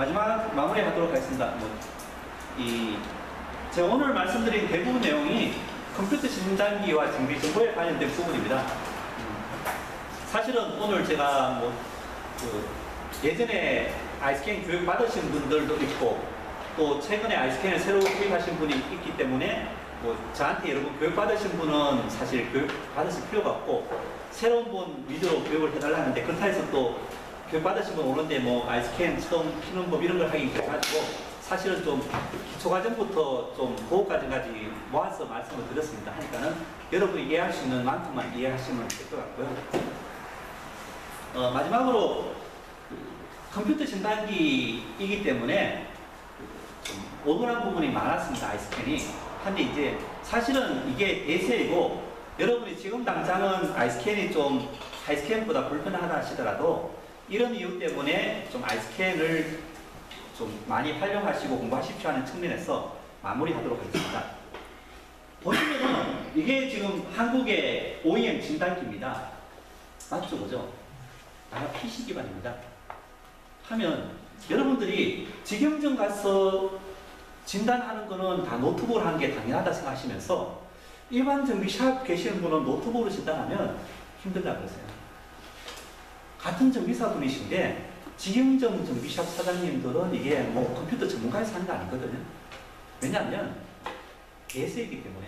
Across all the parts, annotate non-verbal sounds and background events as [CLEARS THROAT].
마지막 마무리하도록 하겠습니다. 뭐, 이 제가 오늘 말씀드린 대부분 내용이 컴퓨터 진단기와 정비 정보에 관련된 부분입니다. 음, 사실은 오늘 제가 뭐, 그 예전에 아이스캔 교육 받으신 분들도 있고 또 최근에 아이스캔을 새로 구입하신 분이 있기 때문에 뭐 저한테 여러분 교육 받으신 분은 사실 교육 받으실 필요가 없고 새로운 분 위주로 교육을 해달라는데 그렇다 해서 또 교육 받으신 분 오는데 뭐 아이스캔 처음 피는 법 이런 걸 하긴 그래가지고 사실은 좀 기초 과정부터 좀 보호 과정까지 모아서 말씀을 드렸습니다. 하니까는 여러분이 이해할 수 있는 만큼만 이해하시면 될 것 같고요. 어, 마지막으로 그 컴퓨터 진단기이기 때문에 좀 오분한 부분이 많았습니다. 아이스캔이. 근데 이제 사실은 이게 대세이고 여러분이 지금 당장은 아이스캔이 좀 아이스캔보다 불편하다 하시더라도 이런 이유 때문에 좀 아이스캔을 좀 많이 활용하시고 공부하십시오 하는 측면에서 마무리하도록 하겠습니다. 보시면은 이게 지금 한국의 OEM 진단기입니다. 맞죠, 그죠? 아, PC 기반입니다. 하면 여러분들이 직영점 가서 진단하는 거는 다 노트북으로 하는 게 당연하다 생각하시면서 일반 정비샵 계시는 분은 노트북으로 진단하면 힘들다 그러세요. 같은 정비사 분이신데 직영점 정비샵 사장님들은 이게 뭐 컴퓨터 전문가에서 하는 거 아니거든요. 왜냐하면 대세이기 때문에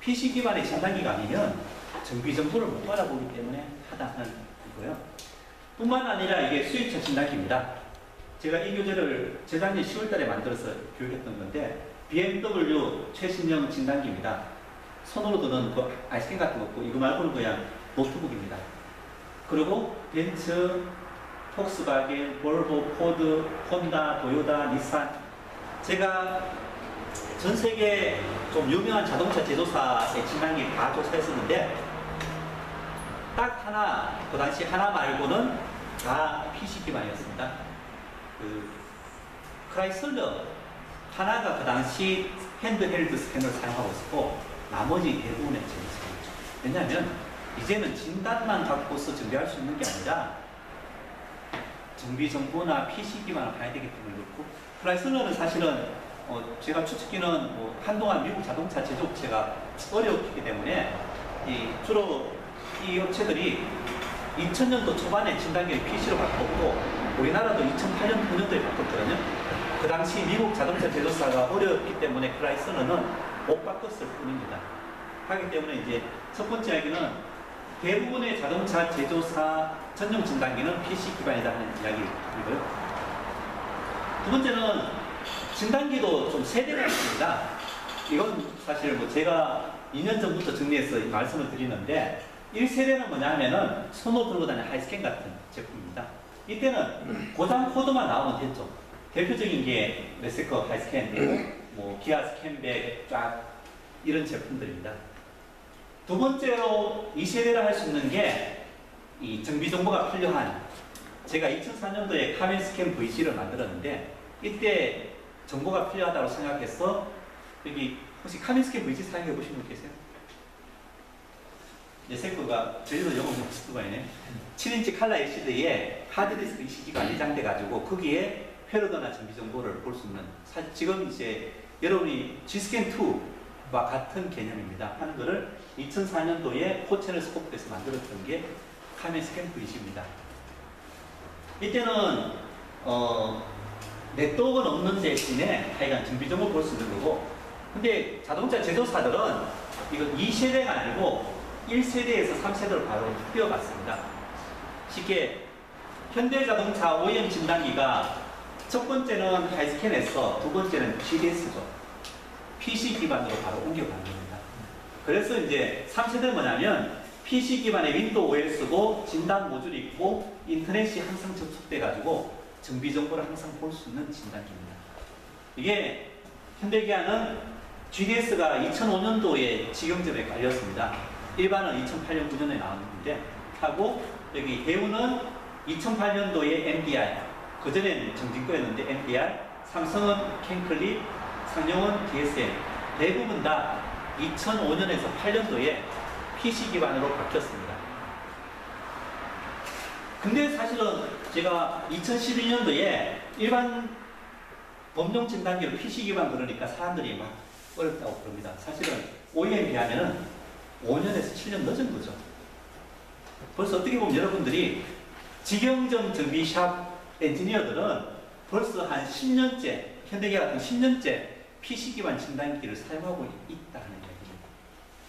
PC 기반의 진단기가 아니면 정비 정보를 못 바라보기 때문에 하다는 거고요. 뿐만 아니라 이게 수입차 진단기입니다. 제가 이 교재를 재작년 10월 달에 만들어서 교육했던 건데 BMW 최신형 진단기입니다. 손으로 드는 그 아이스크림 같은 거 없고 이거 말고는 그냥 노트북입니다. 그리고 벤츠, 폭스바겐, 볼보, 포드, 혼다, 도요타, 닛산 제가 전 세계 좀 유명한 자동차 제조사의 진단기 다 조사했었는데 딱 하나 그 당시 하나 말고는 다 PC 기반이었습니다. 그 크라이슬러 하나가 그 당시 핸드헬드 스캐너를 사용하고 있었고 나머지 대부분의 제조사였죠. 왜냐하면 이제는 진단만 갖고서 정비할 수 있는 게 아니라 정비 정보나 PC 기반을 가야 되기 때문에 그렇고 크라이슬러는 사실은 어 제가 추측기는 뭐 한동안 미국 자동차 제조업체가 어려웠기 때문에 이 주로 이 업체들이 2000년도 초반에 진단기를 PC로 바꿨고 우리나라도 2008년 9년도에 바꿨거든요. 그 당시 미국 자동차 제조사가 어려웠기 때문에 크라이슬러는 못 바꿨을 뿐입니다. 하기 때문에 이제 첫 번째 이야기는 대부분의 자동차 제조사 전용 진단기는 PC 기반이다 하는 이야기이고요. 두 번째는 진단기도 좀 세대가 있습니다. 이건 사실 뭐 제가 2년 전부터 정리해서 말씀을 드리는데 1세대는 뭐냐 하면은 손으로 들고 다니는 하이스캔 같은 제품입니다. 이때는 고장 코드만 나오면 됐죠. 대표적인 게 메세커 하이스캔, 뭐 기아 스캔백 쫙 이런 제품들입니다. 두 번째로 이 세대를 할수 있는 게 이 정비 정보가 필요한 제가 2004년도에 카멘 스캔 VC를 만들었는데 이때 정보가 필요하다고 생각해서 여기 혹시 카멘 스캔 VC 사용해 보신 분 계세요? 네세커가 저희도 영어 공부가 있네. 7인치 칼라 LCD에 하드디스크 ECG가 내장돼 가지고 거기에 패러드나 정비 정보를 볼 수 있는 사, 지금 이제 여러분이 G스캔2 와 같은 개념입니다. 거를 2004년도에 포채널 스코프에서 만들었던 게 카멘 스캔 VC입니다. 이때는 어, 네트워크는 없는 대신에 하여간 정비 정보를 볼수 있는 거고 근데 자동차 제조사들은 이건 2세대가 아니고 1세대에서 3세대로 바로 뛰어갔습니다. 쉽게 현대자동차 OEM 진단기가 첫 번째는 하이스캔에서 두 번째는 GDS죠. PC 기반으로 바로 옮겨간 겁니다. 그래서 이제 3세대는 뭐냐면 PC 기반의 윈도우 OS고 진단 모듈이 있고 인터넷이 항상 접속돼 가지고 정비 정보를 항상 볼 수 있는 진단기입니다. 이게 현대기아는 GDS가 2005년도에 직영점에 깔렸습니다. 일반은 2008년 9년에 나왔는데 하고 여기 대우는 2008년도에 MDR 그 전에는 정진거였는데 MDR 삼성은 캔클립 상용은 DSM 대부분 다 2005년에서 8년도에 PC 기반으로 바뀌었습니다. 근데 사실은 제가 2012년도에 일반 범용 진단기로 PC 기반 그러니까 사람들이 막 어렵다고 그럽니다. 사실은 OEM 비하면은 5년에서 7년 늦은 거죠. 벌써 어떻게 보면 여러분들이 직영점 정비샵 엔지니어들은 벌써 한 10년째, 현대기아 같은 10년째 PC 기반 진단기를 사용하고 있다는 얘기입니다.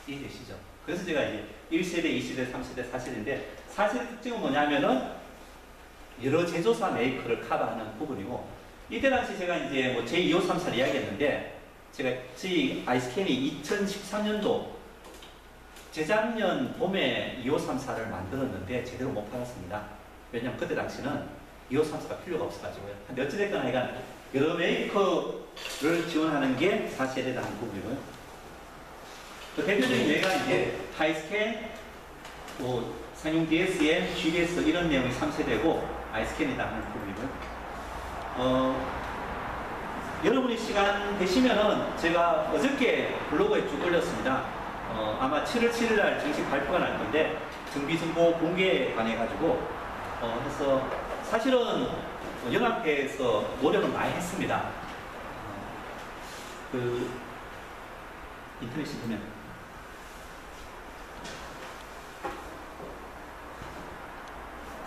이해되시죠? 그래서 제가 이제 1세대, 2세대, 3세대, 4세대인데 4세대 특징은 뭐냐면은 여러 제조사 메이커를 커버하는 부분이고 이때 당시 제가 이제 뭐 제253사를 이야기했는데 제가 저희 아이스캔이 2013년도 재작년 봄에 2534를 만들었는데 제대로 못 팔았습니다. 왜냐면 그때 당시는 2534가 필요가 없어가지고요. 근데 어찌됐건 하여간 여러 메이커를 지원하는 게 4세대라는 부분이고요. 그 대표적인 예가 이제 하이스캔, 뭐 상용 DSM, GDS 이런 내용이 3세대고 아이스캔이 다 하는 부분이고요. 어, 여러분이 시간 되시면은 제가 어저께 블로그에 쭉 올렸습니다. 어, 아마 7월 7일 날 정식 발표가 날 건데 정비정보 공개에 관해 가지고 어, 해서 사실은 연합회에서 노력을 많이 했습니다. 어, 그 인터넷에 보면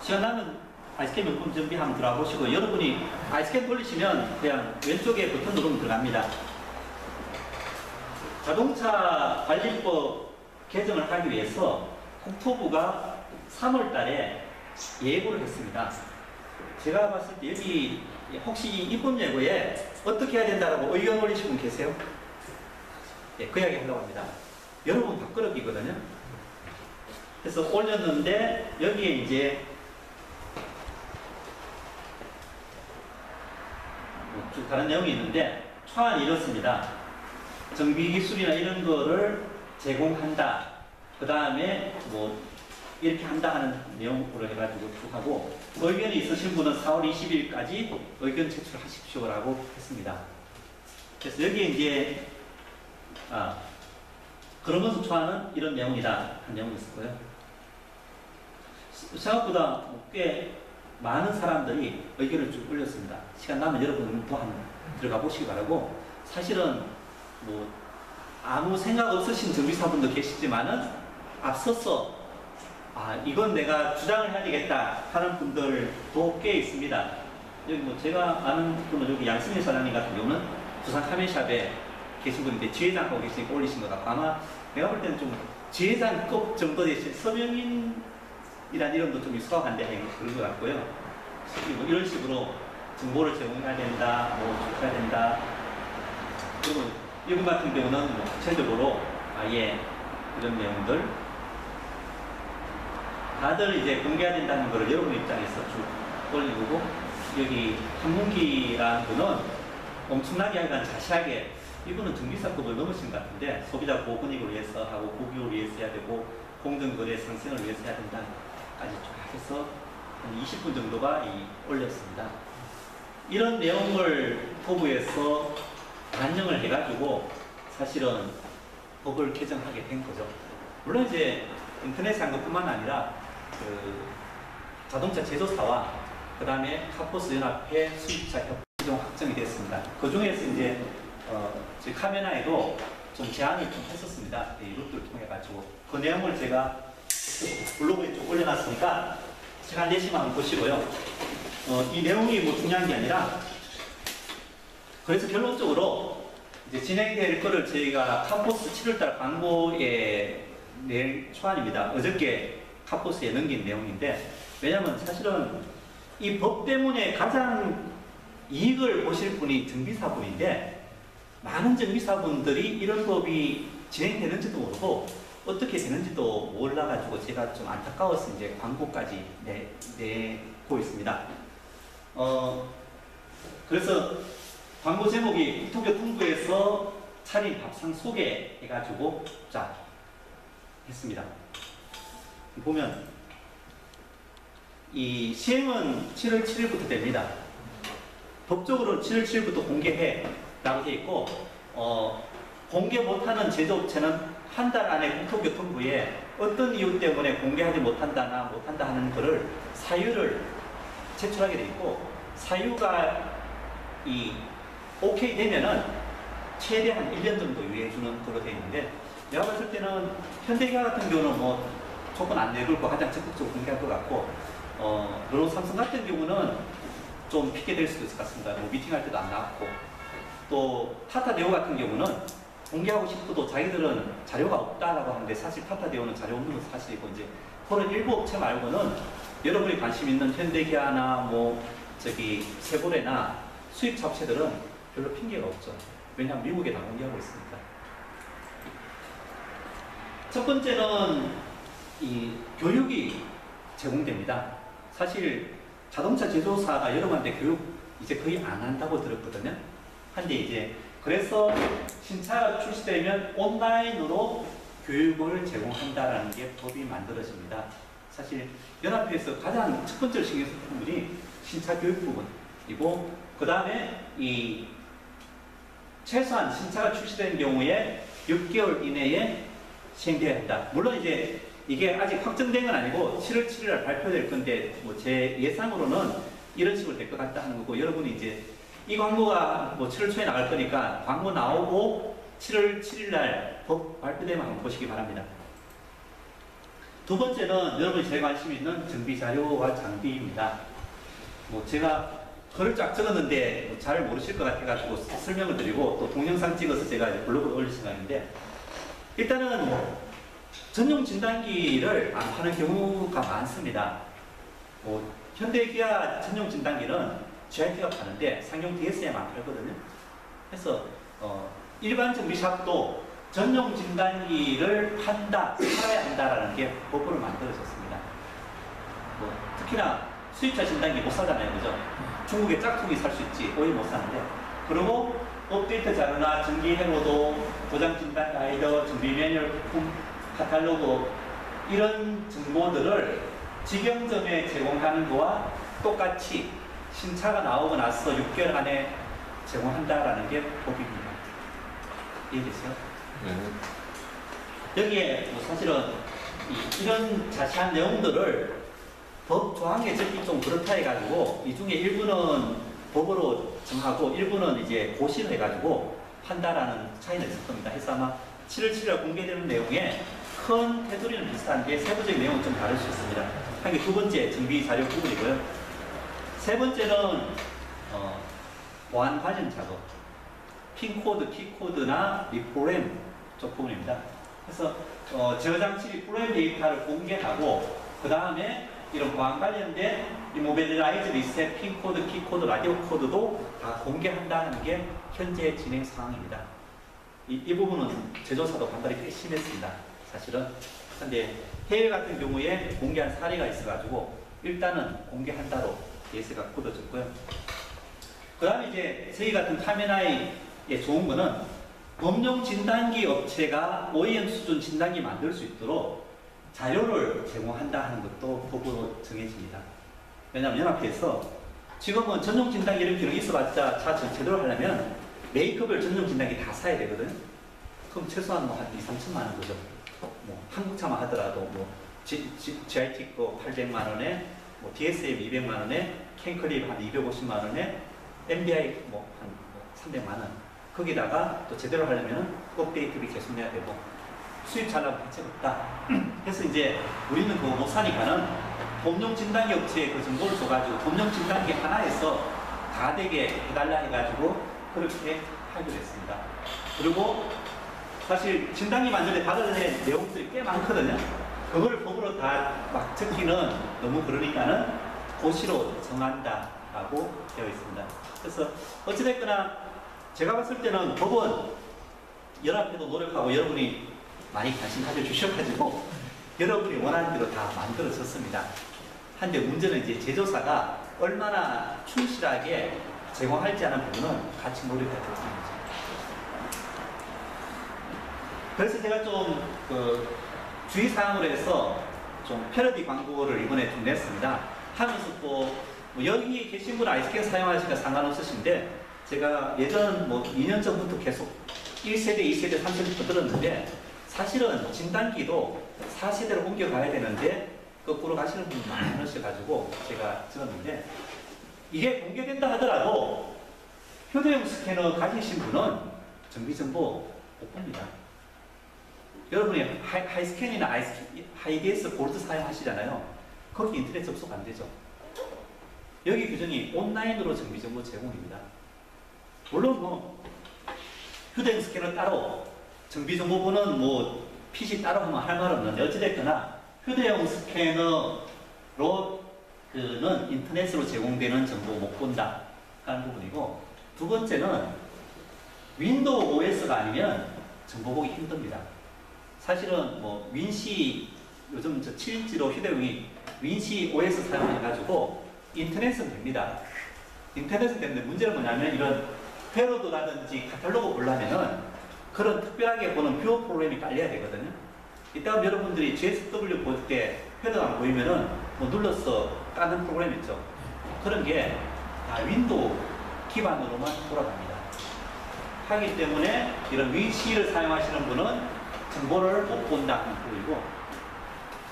시간 나면 아이스캔 명품 준비 한번 들어가 보시고 여러분이 아이스캔 돌리시면 그냥 왼쪽에 버튼 누르면 들어갑니다. 자동차 관리법 개정을 하기 위해서 국토부가 3월 달에 예고를 했습니다. 제가 봤을 때 여기 혹시 이 입법 예고에 어떻게 해야 된다고 의견 올리신 분 계세요? 예, 그 이야기 하려고 합니다. 여러분 밥그릇이거든요. 그래서 올렸는데 여기에 이제 쭉 다른 내용이 있는데 초안이 이렇습니다. 정비 기술이나 이런 거를 제공한다. 그 다음에 뭐 이렇게 한다 하는 내용으로 해가지고 쭉 하고 의견이 있으신 분은 4월 20일까지 의견 제출하십시오라고 했습니다. 그래서 여기에 이제 아 그러면서 초안은 이런 내용이다 한 내용이 있었고요. 생각보다 꽤 많은 사람들이 의견을 쭉 올렸습니다. 시간 나면 여러분도 한번 들어가 보시기 바라고 사실은 뭐 아무 생각 없으신 정비사분도 계시지만은 앞서서 아 이건 내가 주장을 해야 되겠다 하는 분들도 꽤 있습니다. 여기 뭐 제가 아는 분은 여기 양승일 사장님 같은 경우는 부산 카메샵에 계신 분인데 지회장 하고 계시니까 올리신 것 같고 아마 내가 볼 때는 좀 지회장급 정도 되신 서명인 이란 이름도 좀 익숙한데 그런 것 같고요. 뭐 이런 식으로 정보를 제공해야 된다, 뭐 해야 된다. 그리고 이분 같은 경우는 뭐 구체적으로 아예 이런 내용들 다들 이제 공개해야 된다는 것을 여러분 입장에서 쭉 올리고 여기 한문기라는 분은 엄청나게 하여간 자세하게 이분은 정비사급을 넘으신 것 같은데 소비자 보호권익을 위해서 하고 고기를 위해서 해야 되고 공정거래 상승을 위해서 해야 된다. 까지 쫙 해서 한 20분 정도가 올렸습니다. 이런 내용을 포부에서 반영을 해가지고 사실은 법을 개정하게 된 거죠. 물론 이제 인터넷 상급뿐만 아니라 그 자동차 제조사와 그 다음에 카포스 연합회 수입자 협회 정 확정이 됐습니다. 그 중에서 이제 어, 카메라에도 좀 제안을 좀 했었습니다. 이 루트를 통해 가지고 그 내용을 제가 블로그에 쭉 올려놨으니까 시간 내시면 한번 보시고요. 어, 이 내용이 뭐 중요한 게 아니라 그래서 결론적으로 이제 진행될 거를 저희가 카포스 7월달 광고에 낼 초안입니다. 어저께 카포스에 넘긴 내용인데 왜냐하면 사실은 이 법 때문에 가장 이익을 보실 분이 정비사분인데 많은 정비사분들이 이런 법이 진행되는지도 모르고 어떻게 되는지도 몰라가지고 제가 좀 안타까워서 이제 광고까지 내, 내고 있습니다. 어, 그래서 광고 제목이 국토교통부에서 차린 밥상 소개해가지고 자 했습니다. 보면 이 시행은 7월 7일부터 됩니다. 법적으로 7월 7일부터 공개해 라고 되어 있고 어, 공개 못하는 제조업체는 한 달 안에 국토교통부에 어떤 이유 때문에 공개하지 못한다나 못한다 하는 것을 사유를 제출하게 돼 있고 사유가 이 오케이 되면은 최대한 1년 정도 유예해 주는 걸로 돼 있는데 내가 봤을 때는 현대기아 같은 경우는 뭐 조건 안 내걸고 가장 적극적으로 공개할 것 같고 어, 르노 삼성 같은 경우는 좀 핑계될 수도 있을 것 같습니다. 뭐 미팅할 때도 안 나왔고 또 타타 네오 같은 경우는 공개하고 싶어도 자기들은 자료가 없다라고 하는데 사실 타타 네오는 자료 없는 건 사실이고 이제 그런 일부 업체 말고는 여러분이 관심 있는 현대기아나 뭐 저기 세보레나 수입 잡체들은 별로 핑계가 없죠. 왜냐하면 미국에 다 공개하고 있으니까. 첫 번째는 이 교육이 제공됩니다. 사실 자동차 제조사가 여러분한테 교육 이제 거의 안 한다고 들었거든요. 한데 이제 그래서 신차가 출시되면 온라인으로 교육을 제공한다라는 게 법이 만들어집니다. 사실 연합회에서 가장 첫 번째로 신경 쓴 부분이 신차 교육 부분이고 그 다음에 이 최소한 신차가 출시된 경우에 6개월 이내에 시행되어야 한다. 물론 이제 이게 아직 확정된 건 아니고 7월 7일 발표될 건데 뭐 제 예상으로는 이런 식으로 될 것 같다 하는 거고 여러분이 이제 이 광고가 뭐 7월 초에 나갈 거니까 광고 나오고 7월 7일 날 법 발표되면 한번 보시기 바랍니다. 두 번째는 여러분이 제일 관심 있는 정비 자료와 장비입니다. 뭐 제가 글을 쫙 적었는데 뭐 잘 모르실 것 같아가지고 설명을 드리고 또 동영상 찍어서 제가 이제 블로그에 올릴 생각인데 일단은 전용 진단기를 안 파는 경우가 많습니다. 뭐 현대기아 전용 진단기는 GIT가 파는데 상용 DS에만 팔거든요. 그래서 어, 일반 정비샵도 전용 진단기를 판다, 팔아야 한다라는 게 법으로 만들어졌습니다. 뭐 특히나 수입차 진단기 못 사잖아요, 그죠? 중국에 짝퉁이 살 수 있지, 오해 못 사는데. 그리고 업데이트 자료나 정기 해로도 도장 진단 가이드, 준비 매뉴얼, 부품 카탈로그 이런 정보들을 직영점에 제공하는 거와 똑같이 신차가 나오고 나서 6개월 안에 제공한다라는 게 법입니다. 이해되세요? 여기에 뭐 사실은 이, 런 자세한 내용들을 법 조항에 적기 좀 그렇다 해가지고 이 중에 일부는 법으로 정하고 일부는 이제 고시를 해가지고 판다라는 차이는 있을 겁니다. 해서 아마 7월 7일 공개되는 내용에 큰 테두리는 비슷한데 세부적인 내용은 좀 다를 수 있습니다. 한게 두 번째 정비 자료 부분이고요. 세 번째는 어, 보안 관련 작업, 핀코드, 키코드나 리프로그램 쪽 부분입니다. 그래서 어, 저장치 프로그램 데이터를 공개하고 그 다음에 이런 보안 관련된 이 모빌라이즈 리셋, 핀코드, 키코드, 라디오 코드도 다 공개한다는 게 현재 진행 상황입니다. 이, 이 부분은 제조사도 반발이 꽤 심했습니다. 사실은. 근데 해외 같은 경우에 공개한 사례가 있어가지고 일단은 공개한다로 예세가 굳어졌고요. 그 다음에 이제 저희 같은 카메라의 좋은 거는 법령 진단기 업체가 OEM 수준 진단기 만들 수 있도록 자료를 제공한다 하는 것도 법으로 정해집니다. 왜냐하면 연합회에서 지금은 전용 진단기 이런 기능이 있어봤자 차 전체대로 하려면 메이크업을 전용 진단기 다 사야 되거든. 그럼 최소한 뭐 한 2, 3천만 원 거죠. 뭐 한국차만 하더라도 뭐 GIT 거 800만 원에 뭐 DSM 200만 원에 캔클립 한 250만 원에 MBI 뭐한 300만 원. 거기다가 또 제대로 하려면 업데이트비 계속 내야 되고 수입 잘나고 대책 없다. [CLEARS THROAT] 그래서 이제 우리는 그거 못 사니까는 법령 진단기 업체에 그 정보를 줘가지고 법령 진단기 하나에서 다 되게 해달라 해가지고 그렇게 하기로 했습니다. 그리고 사실 진단기 만들 때 받아야 될 내용들이 꽤 많거든요. 그걸 법으로 다 막 적기는 너무 그러니까는 고시로 정한다라고 되어 있습니다. 그래서 어찌됐거나 제가 봤을 때는 법은 연합회도 노력하고 여러분이 많이 관심 가져주셔가지고 [LAUGHS] 여러분이 원하는 대로 다 만들어졌습니다. 한데 문제는 이제 제조사가 얼마나 충실하게 제공할지 하는 부분은 같이 노력해야 된다는 거죠. 그래서 제가 좀그 주의사항으로 해서 좀 패러디 광고를 이번에 좀 냈습니다. 하면서 또 뭐 여기 계신 분 아이스캔 사용하시니까 상관없으신데 제가 예전 뭐 2년 전부터 계속 1세대, 2세대, 3세대부터 들었는데 사실은 진단기도 4세대로 옮겨가야 되는데 거꾸로 가시는 분이 많으셔가지고 제가 적었는데 이게 공개된다 하더라도 휴대용 스캐너 가지신 분은 정비정보 못 봅니다. 여러분이 하이, 아이스캔, 하이디에스 골드 사용하시잖아요. 거기 인터넷 접속 안 되죠. 여기 규정이 온라인으로 정비정보 제공입니다. 물론 뭐 휴대용 스캐너 따로 정비정보부는 뭐 PC 따로 하면 할 말 없는데 어찌됐거나 휴대용 스캐너로 그는 인터넷으로 제공되는 정보 못 본다 하는 부분이고 두 번째는 윈도우 OS가 아니면 정보 보기 힘듭니다. 사실은 뭐 윈시 요즘 저 7인치로 휴대용이 윈시 OS 사용해가지고 인터넷은 됩니다. 인터넷은 되는데 문제는 뭐냐면 이런 페로도라든지 카탈로그 보려면은 그런 특별하게 보는 뷰어 프로그램이 깔려야 되거든요. 이따가 여러분들이 GSW 볼때 페로가 안 보이면은 뭐 눌러서 까는 프로그램 있죠. 그런 게 다 윈도우 기반으로만 돌아갑니다. 하기 때문에 이런 위시를 사용하시는 분은 정보를 못 본다는 부분이고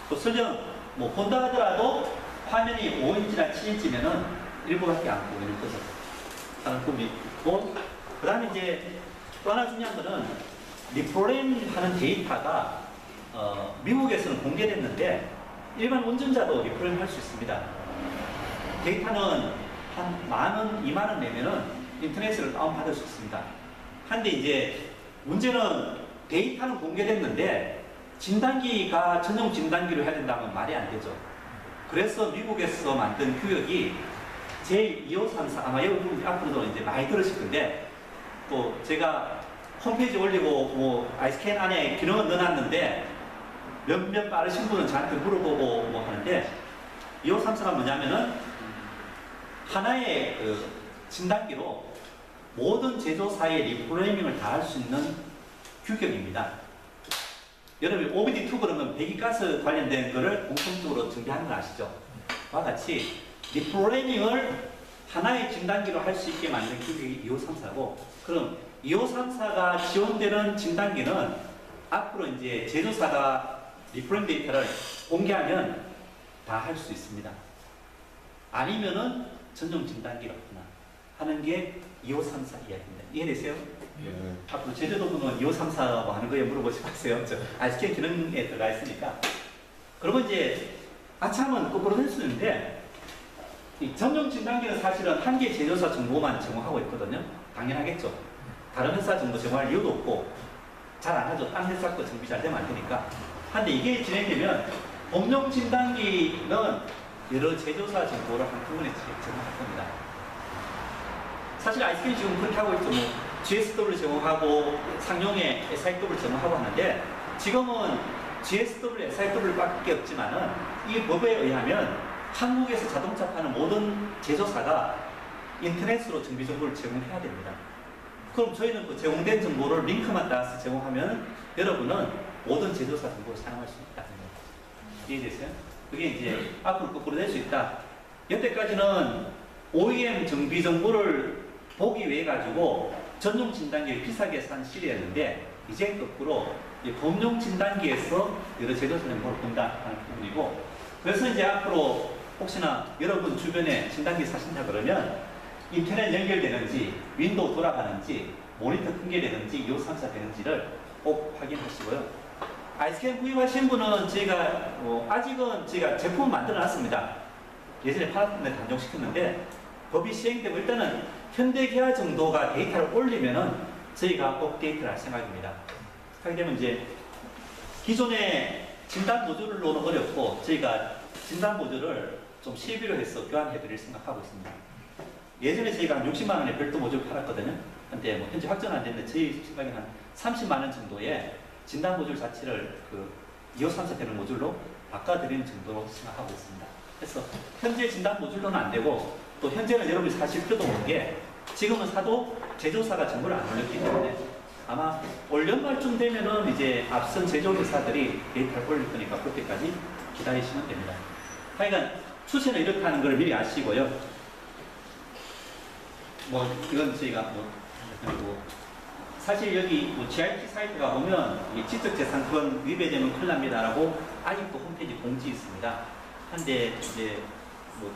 또 설령 뭐 본다 하더라도 화면이 5인치나 7인치면은 일부밖에 안 보이는 거죠. 하는 부분이고 그 다음에 이제 또 하나 중요한 거는 리프레임 하는 데이터가 어, 미국에서는 공개됐는데 일반 운전자도 리프레임 할 수 있습니다. 데이터는 한 만 원, 이만 원 내면은 인터넷을 다운받을 수 있습니다. 한데 이제 문제는 데이터는 공개됐는데 진단기가 전용 진단기로 해야 된다면 말이 안 되죠. 그래서 미국에서 만든 규격이 제2534 아마 여러분 앞으로도 이제 많이 들으실 건데 또 제가 홈페이지 올리고 뭐 아이스캔 안에 기능은 넣어놨는데 몇몇 빠르신 분은 저한테 물어보고 뭐 하는데 2534가 뭐냐면은 하나의 그 진단기로 모든 제조사의 리프레이밍을 다 할 수 있는 규격입니다. 여러분 OBD2 그러면 배기가스 관련된 거를 공통적으로 준비하는 거 아시죠? 와 같이 리프레이밍을 하나의 진단기로 할 수 있게 만든 규격이 2534고 그럼 2534가 지원되는 진단기는 앞으로 이제 제조사가 리프레임 데이터를 공개하면 다 할 수 있습니다. 아니면은 전용 진단기로 하나 하는 게 2534 이야기입니다. 이해되세요? 예. 앞으로 제주도 분은 2534라고 하는 거에 물어보지 마세요. 저 아이스캔 기능에 들어가 있으니까. 그리고 이제 아참은 거꾸로 될 수 있는데 이 전용 진단기는 사실은 한 개 제조사 정보만 제공하고 있거든요. 당연하겠죠. 다른 회사 정보 제공할 이유도 없고 잘 안 하죠. 딴 회사 거 정비 잘 되면 안 되니까. 한데 이게 진행되면 법령 진단기는 여러 제조사 정보를 한꺼번에 제공할 겁니다. 사실 아이스크림 지금 그렇게 하고 있죠. 뭐 GSW 제공하고 상용의 SIW 제공하고 하는데 지금은 GSW, SIW밖에 없지만은 이 법에 의하면 한국에서 자동차 파는 모든 제조사가 인터넷으로 정비 정보를 제공해야 됩니다. 그럼 저희는 그 제공된 정보를 링크만 따서 제공하면 여러분은 모든 제조사 정보를 사용할 수 거예요. 이해되세요? 그게 이제 앞으로 거꾸로 될 수 있다. 여태까지는 OEM 정비 정보를 보기 위해 가지고 전용 진단기를 비싸게 산 시리였는데 이제 거꾸로 범용 진단기에서 여러 제조사 정보를 본다는 부분이고 그래서 이제 앞으로 혹시나 여러분 주변에 진단기 사신다 그러면 인터넷 연결되는지 윈도우 돌아가는지 모니터 끊게 되는지 요상사 되는지를 꼭 확인하시고요. 아이스캔 구입하신 분은 저희가 어, 아직은 저희가 제품 만들어 놨습니다. 예전에 팔았는데 단종시켰는데 법이 시행되고 일단은 현대기아 정도가 데이터를 올리면은 저희가 업데이트를 할 생각입니다. 하게 되면 이제 기존의 진단 모듈로는 어렵고 저희가 진단 모듈을 좀 실비로 해서 교환해 드릴 생각하고 있습니다. 예전에 저희가 한 60만 원에 별도 모듈 팔았거든요. 근데 뭐 현재 확정 안 됐는데 저희 생각에는 한 30만 원 정도의 진단 모듈 자체를 그2534 되는 모듈로 바꿔드리는 정도로 생각하고 있습니다. 그래서 현재 진단 모듈로는 안 되고 또 현재는 여러분이 사실 필요도 없는 게 지금은 사도 제조사가 정보를 안 올렸기 때문에 아마 올 연말쯤 되면은 이제 앞선 제조회사들이 데이터를 올릴 거니까 그때까지 기다리시면 됩니다. 하여간 추세는 이렇다는 걸 미리 아시고요. 뭐 이건 저희가 뭐 그리고 사실 여기 뭐 GIT 사이트가 보면 이 지적재산권 위배되면 큰일 납니다라고 아직도 홈페이지 공지 있습니다. 한데 이제 뭐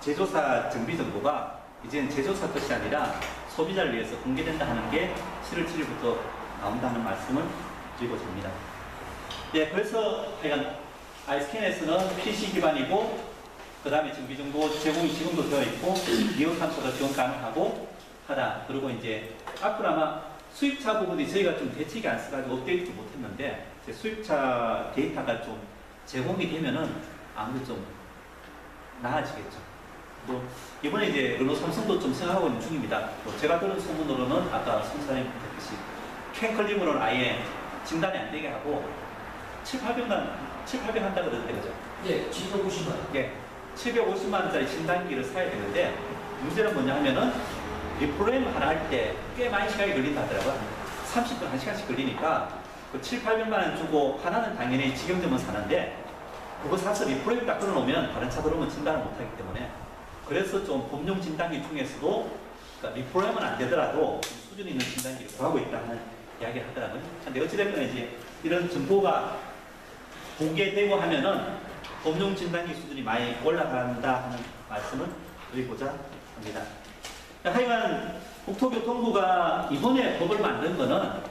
제조사 정비 정보가 이제는 제조사 것이 아니라 소비자를 위해서 공개된다 하는 게 7월 7일부터 나온다는 말씀을 드리고자 합니다. 예, 그래서 하여간 아이스캔에서는 PC 기반이고 그 다음에 정비 정보 제공이 지금도 되어 있고 탐소가 지원 가능하고 하다. 그리고 이제 앞으로 아마 수입차 부분이 저희가 좀 대책이 안 써가지고 업데이트 못했는데 수입차 데이터가 좀 제공이 되면은 아무래도 좀 나아지겠죠. 또 이번에 이제 르노 삼성도 좀 생각하고 있는 중입니다. 또 제가 들은 소문으로는 아까 송사님 했듯이 캔컬림으로는 아예 진단이 안 되게 하고 7, 800만 7, 800 한다 그러던데 그죠? 예, 지도 보시면 예, 750만 원짜리 진단기를 사야 되는데 문제는 뭐냐 하면은 리프레임 하나 할 때 꽤 많이 시간이 걸린다 하더라고요. 30분, 1시간씩 걸리니까 그 7, 800만 원 주고 하나는 당연히 직영점은 사는데 그거 사서 리프레임 딱 끊어놓으면 다른 차 들어오면 진단을 못하기 때문에 그래서 좀 범용 진단기 중에서도 그러니까 리프레임은 안 되더라도 수준 있는 진단기를 구하고 있다 하는 이야기를 하더라고요. 근데 어찌됐든 이제 이런 정보가 공개되고 하면은 범용 진단기 수준이 많이 올라간다 하는 말씀을 드리고자 합니다. 하여간 국토교통부가 이번에 법을 만든 거는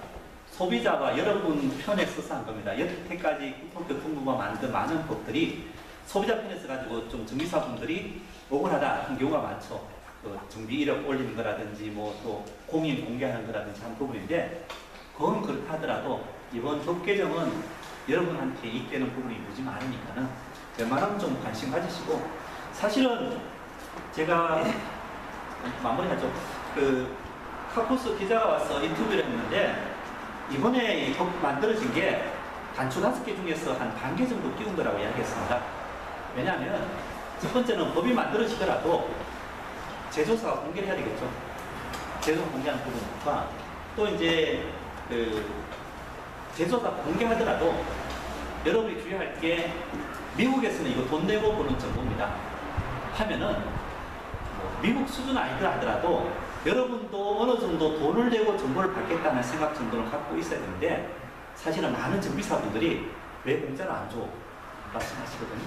소비자와 여러분 편에 서서 한 겁니다. 여태까지 국토교통부가 만든 많은 법들이 소비자 편에서 가지고 좀 정비사분들이 억울하다 경우가 많죠. 그 정비 이력 올리는 거라든지 뭐 또 공인 공개하는 거라든지 하는 부분인데 그건 그렇다 하더라도 이번 법 개정은 여러분한테 이익되는 부분이 무지 많으니까는 웬만하면 좀 관심 가지시고 사실은 제가 마무리하죠. 그 카푸스 기자가 와서 인터뷰를 했는데 이번에 만들어진 게 단추 다섯 개 중에서 한 반 개 정도 끼운 거라고 이야기했습니다. 왜냐하면 첫 번째는 법이 만들어지더라도 제조사가 공개를 해야 되겠죠. 제조사 공개하는 부분과 또 이제 그 제조사 공개하더라도 여러분이 주의할 게 미국에서는 이거 돈 내고 보는 정보입니다. 하면은 뭐 미국 수준 아니더라 하더라도 여러분도 어느 정도 돈을 내고 정보를 받겠다는 생각 정도는 갖고 있어야 되는데 사실은 많은 정비사분들이 왜 공짜로 안 줘? 말씀하시거든요.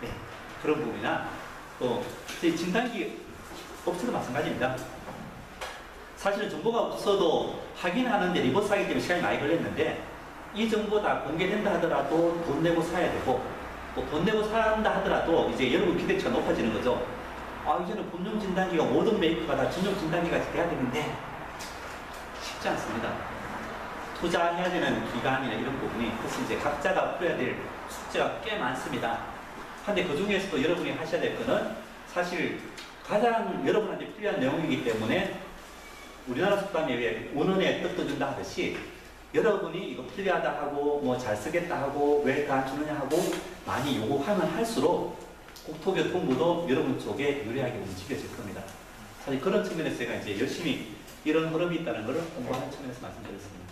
네, 그런 부분이나 또 진단기 업체도 마찬가지입니다. 사실은 정보가 없어도 확인하는데 리버스 하기 때문에 시간이 많이 걸렸는데 이 정보 다 공개된다 하더라도 돈 내고 사야 되고 또 돈 내고 산다 하더라도 이제 여러분 기대치가 높아지는 거죠. 아 이제는 금융 진단기가 모든 메이커가 다金融 진단기가 돼야 되는데 쉽지 않습니다. 투자해야 되는 기간이나 이런 부분이 그래서 이제 각자가 풀어야 될 숙제가 꽤 많습니다. 근데 그 중에서도 여러분이 하셔야 될 거는 사실 가장 여러분한테 필요한 내용이기 때문에 우리나라 속담에 의해 원원에 뜯어준다 하듯이 여러분이 이거 필요하다 하고 뭐 잘 쓰겠다 하고 왜 다 주느냐 하고 많이 요구하면 할수록 국토교통부도 여러분 쪽에 유리하게 움직여질 겁니다. 사실 그런 측면에서 제가 이제 열심히 이런 흐름이 있다는 것을 홍보하는 측면에서 말씀드렸습니다.